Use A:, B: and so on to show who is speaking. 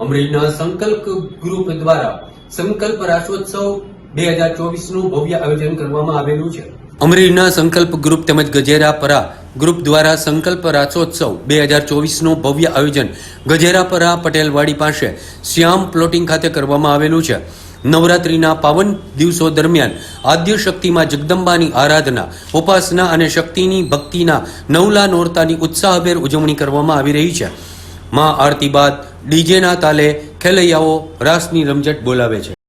A: અમરેલીના સંકલ્પ ગ્રુપ દ્વારા સંકલ્પ રાષ્ટ્રોત્સવ બે હજાર ચોવીસનું ભવ્ય આયોજન કરવામાં આવેલું છે. અમરેલીના સંકલ્પ ગ્રુપ તેમજ ગજેરાપરા ગ્રુપ દ્વારા સંકલ્પ રાસોત્સવ બે હજાર ચોવીસનું ભવ્ય આયોજન ગજેરાપરા પટેલવાડી પાસે શ્યામ પ્લોટિંગ ખાતે કરવામાં આવેલું છે. નવરાત્રિના પાવન દિવસો દરમિયાન આદ્ય શક્તિમાં જગદંબાની આરાધના, ઉપાસના અને શક્તિની ભક્તિના નવલા નોરતાની ઉત્સાહભેર ઉજવણી કરવામાં આવી રહી છે. માં આરતી બાદ ડીજેના તાલે ખેલૈયાઓ રાસની રમઝટ બોલાવે છે.